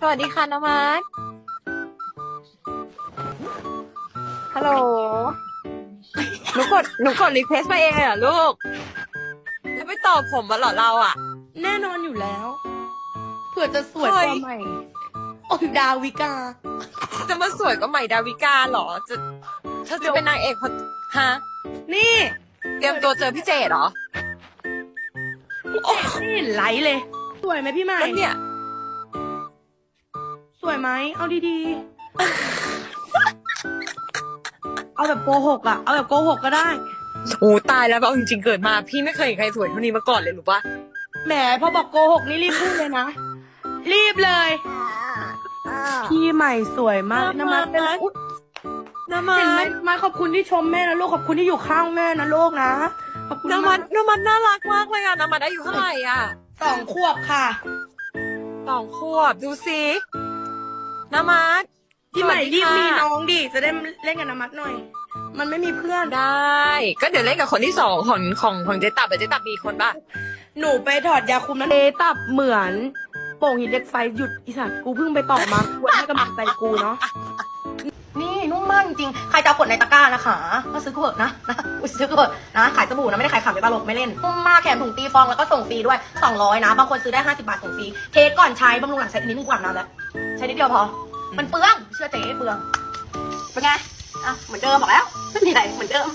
สวัสดีค่ะนมัสฮัลโหล หนูกด หนูกดรีเควสมาเองเลยเหรอลูก แล้วไปตอบผมมาเหรอเราอะ แน่นอนอยู่แล้ว เผื่อจะสวยกเฮ้ว่ายใหม่โอ้ยดาวิกา จะมาสวยก็ใหม่ดาวิกาเหรอ จะเธอจะเป็นนางเอกคนฮะ นี่ เตรียมตัวเจอพี่เจดเหรอนี่ไหลเลย สวยไหมพี่ใหม่แล้วเนี่ย สวยไหม เอาดีๆ เอาแบบโกหกอะเอาแบบโกหกก็ได้ โอ้ตายแล้วเอาจริงๆเกิดมา พี่ไม่เคยเห็นใครสวยเท่านี้มาก่อนเลยหรือปะแหมพอบอกโกหกนี่รีบพูดเลยนะ รีบเลย พี่ใหม่สวยมากนะมาเป็นอุ๊ยน้ำมัเห็นไหมนมาขอบคุณที่ชมแม่นะลูกขอบคุณที่อยู่ข้างแม่นะลูกนะ ขอบคุณน้ำมัมานกน้ำมันน่ารักมากเลยอะน้ำมันอายุเท่าไหร่อะสองขวบค่ะ สองขวบดูสิ น้ำมันพี่ใหม่สวัสดีรีบค่ะมีน้องดิ จะได้เล่นกับน้ำมัดหน่อย มันไม่มีเพื่อน ได้ ก็เดี๋ยวเล่นกับคนที่สองของของของเจตับเจตับมีคนปะหนูไปถอดยาคุมนั้นเอตับเหมือนโป่งหินเหล็กไฟหยุดอีสัตว์กูเพิ่งไปต่อมาควรให้กำลังใจกูเนาะนี่นุ่มมากจริงๆใครจะเอากดในตะกร้านะคะก็ซื้อกูเถอะนะนะอุ๊ยซื้อกูเถอะนะ ขายสบู่นะ ไม่ได้ขายขำไม่ตลกไม่เล่นนุ่มมากแถมถุงตีฟองแล้วก็ส่งฟรีด้วย 200 นะ บางคนซื้อได้ 50 บาทส่งฟรี เทสก่อนใช้บำรุงหลังใช้อันนี้มึงกว่าบน้ำแล้ว ใช้นิดเดียวพอ มันเปลือง เชื่อเจ๊เปลือง เป็นไง อะ เหมือนเดิมบอกแล้วไม่มีอะไรเหมือนเดิม